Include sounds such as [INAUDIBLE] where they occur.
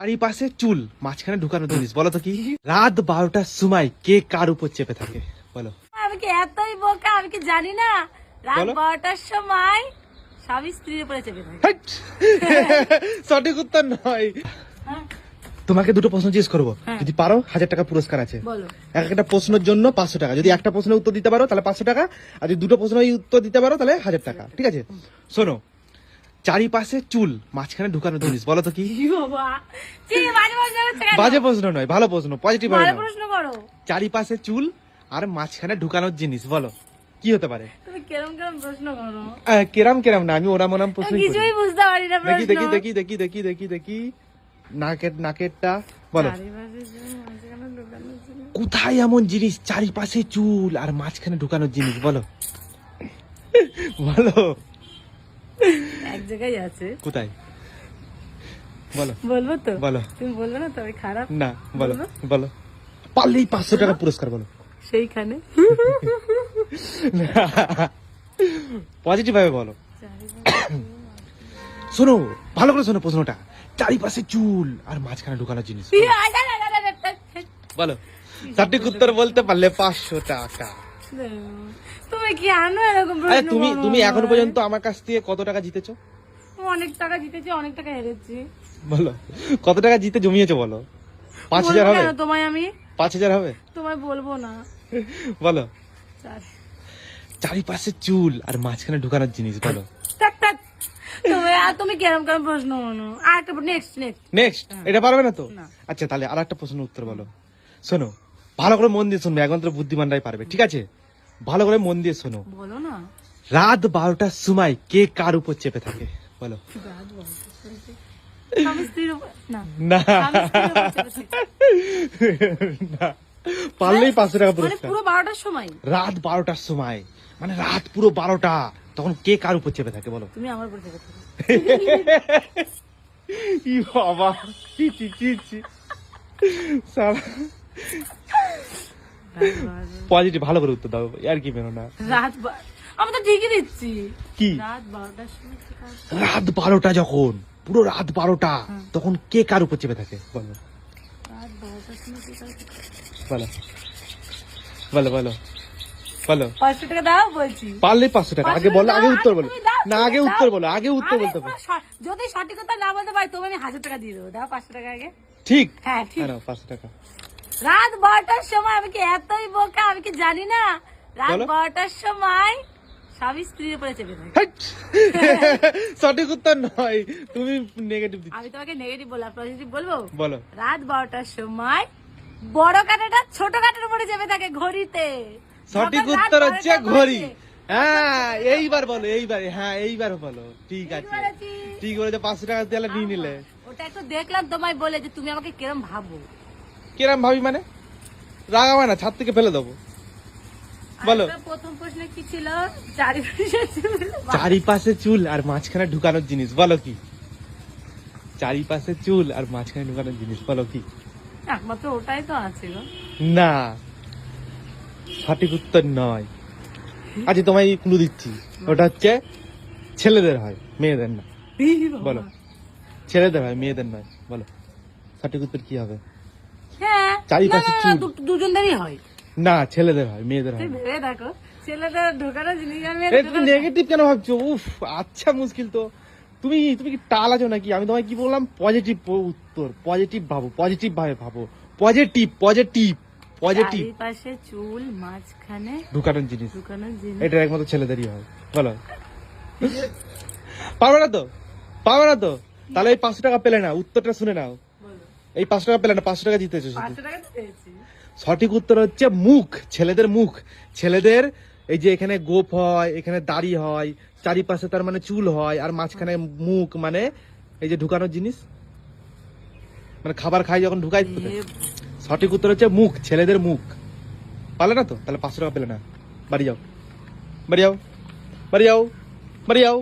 চারিপাশে চুল মাঝখানে ঢুকানো জিনিস বলো তো কি? রাত বারোটার সময় কে কার উপর চেপে থাকে? বলো। আমি কি এতই বোকা আমি কি জানি না? রাত বারোটার সময় স্বামী স্ত্রীর উপরে চেপে থাকে। সঠিক উত্তর নয়। হ্যাঁ, তোমাকে দুটো প্রশ্ন জিজ্ঞেস করব। হ্যাঁ। যদি পারো হাজার টাকা পুরস্কার আছে। এক একটা প্রশ্নের জন্য পাঁচশো টাকা। যদি একটা প্রশ্নের উত্তর দিতে পারো তাহলে পাঁচশো টাকা। আর যদি দুটো প্রশ্নের উত্তর দিতে পারো তাহলে হাজার টাকা। ঠিক আছে? শোনো চারিপাশে চুল মাঝখানে ঢুকানো জিনিস বলো তো কি? বাজে প্রশ্ন নয় ভালো প্রশ্ন পজিটিভ প্রশ্ন করো। চারিপাশে চুল আর মাঝখানে ঢুকানোর জিনিস বলো কি হতে পারে? কেরম কেরম না আমি ওরাম ওরাম প্রশ্ন দেখি দেখি দেখি দেখি দেখি দেখি দেখি। নাকের নাকেরটা বলো। কোথায় এমন জিনিস চারিপাশে চুল আর মাঝখানে ঢুকানোর জিনিস বলো। বলো। এক জায়গায় আছে কোথায় বলো বলব তো বলো তুমি বলবে না তবে খারাপ না বলো বলো পারলেই পাঁচশো টাকা পুরস্কার বলো সেইখানে পজিটিভ ভাবে বলো শোনো ভালো করে শোনো প্রশ্নটা চারিপাশে চুল আর মাঝখানে ঢুকানোর জিনিস বলো সঠিক উত্তর বলতে পারলে পাঁচশো টাকা তুমি কি আনো এরকম আরে প্রশ্ন তুমি তুমি এখন পর্যন্ত আমার কাছ থেকে কত টাকা জিতেছো? অনেক টাকা জিতেছি অনেক টাকা হেরেছি। বলো কত টাকা জিতে জমিয়েছো বলো? পাঁচ হাজার হবে? তোমায় আমি পাঁচ হাজার হবে? তোমায় বলব না। বলো। চার- চারিপাশে চুল আর মাঝখানে ঢুকানোর জিনিস বলো। তুমি কেরম কেরম প্রশ্ন নেক্সট নেক্সট নেক্সট এটা পারবে না তো? আচ্ছা তাহলে আর একটা প্রশ্ন উত্তর বলো। শোনো ভালো করে মন দিয়ে শুনবে একমাত্র বুদ্ধিমানরাই পারবে ঠিক আছে? ভালো করে মন দিয়ে শোনো। বলো না। রাত বারোটার সময় কে কার উপর চেপে থাকে? বলো। না। পারলেই পাঁচশো টাকা মানে পুরস্কার। পুরো বারোটার সময়? রাত বারোটার সময়। মানে রাত পুরো বারোটা। তখন কে কার উপর চেপে থাকে বলো? তুমি আমার উপর চেপে থাকো। [LAUGHS] ই বাবা। চি চি চি চি সালা পজিটিভ ভালো করে উত্তর দাও আর কি বেরো না। রাত আমি তো ঠিকই দিচ্ছি। কি? রাত বারোটার সময় কি কাজ? রাত বারোটা যখন পুরো রাত বারোটা তখন কে কার উপর চেপে থাকে? বলো? বলো। বলো বলো। বলো। পাঁচশো টাকা দাও বলছি। পারলে পাঁচশো টাকা। আগে বলো আগে উত্তর বলো। না আগে উত্তর বলো আগে উত্তর বলতে পুরো যদি সঠিক কথা না বলতে পারি তুমি আমি হাজার টাকা দিয়ে দেবো। দাও পাঁচশো টাকা আগে। ঠিক। হ্যাঁ ঠিক। হ্যাঁ পাঁচশো টাকা। রাত বারোটার সময় আমি কি এতই বোকা আমি কি জানি না? রাত বারোটার সময় স্বামী স্ত্রীর উপরে চেপে থাকে। সঠিক উত্তর নয়। তুমি নেগেটিভ দিচ্ছ। আমি তোমাকে নেগেটিভ বললাম পজিটিভ বলব? বলো। রাত বারোটার সময় বড় কাঁটাটা ছোট কাঁটার উপরে চেপে থাকে ঘড়িতে। সঠিক উত্তর হচ্ছে ঘড়ি। হ্যাঁ এইবার বলো এইবার হ্যাঁ এইবার বলো। ঠিক আছে। ঠিক বলেছে পাঁচশো টাকা তাহলে নিয়ে নিলে। ওটা একটু দেখলাম তোমায় বলে যে তুমি আমাকে কিরম ভাবো। কিরম ভাবি মানে? রাগাবে না ছাদ থেকে ফেলে দেবো। বলো। প্রথম প্রশ্ন কি ছিল? চারিপাশে চুল। আর মাঝখানে ঢুকানোর জিনিস বলো কি? চারিপাশে চুল আর মাঝখানে ঢুকানোর জিনিস বলো কি? একমাত্র ওটাই তো আছে না। সঠিক উত্তর নয়। আচ্ছা তোমায় ক্লু দিচ্ছি। ওটা হচ্ছে ছেলেদের হয় মেয়েদের না বলো। ছেলেদের হয় মেয়েদের নয়। বলো। সঠিক উত্তর কি হবে? হ্যাঁ। চারিপাশে না, না, না, চুল। দুজনদেরই হয়। না ছেলেদের হয় মেয়েদের হয়। ভেবে দেখো ছেলেদের ঢোকানো জিনিস আর তুমি নেগেটিভ কেন ভাবছ? উফ আচ্ছা মুশকিল তো। তুমি তুমি কি টাল আছো নাকি? আমি তোমায় কি বললাম? পজিটিভ উত্তর পজিটিভ ভাবো পজিটিভ ভাবে ভাবো। পজিটিভ পজিটিভ পজিটিভ চারিপাশে চুল মাঝখানে ঢুকানোর জিনিস। জিনিস। এটা একমাত্র ছেলেদেরই হয়। বলো। পারবে না তো? পারবে না তো? তাহলে এই পাঁচশো টাকা পেলে না উত্তরটা শুনে নাও। এই পাঁচশো টাকা পেলে না পাঁচশো টাকা জিতেছো শুধু। সঠিক উত্তর হচ্ছে মুখ ছেলেদের মুখ। ছেলেদের এই যে এখানে গোপ হয় এখানে দাড়ি হয় চারিপাশে তার মানে চুল হয় আর মাঝখানে মুখ মানে এই যে ঢুকানোর জিনিস। মানে খাবার খাই যখন ঢুকাই সঠিক উত্তর হচ্ছে মুখ ছেলেদের মুখ। পালে না তো? তাহলে পাঁচশো টাকা পেলে না। বাড়ি যাও। বাড়ি যাও। বাড়ি যাও। বাড়ি যাও।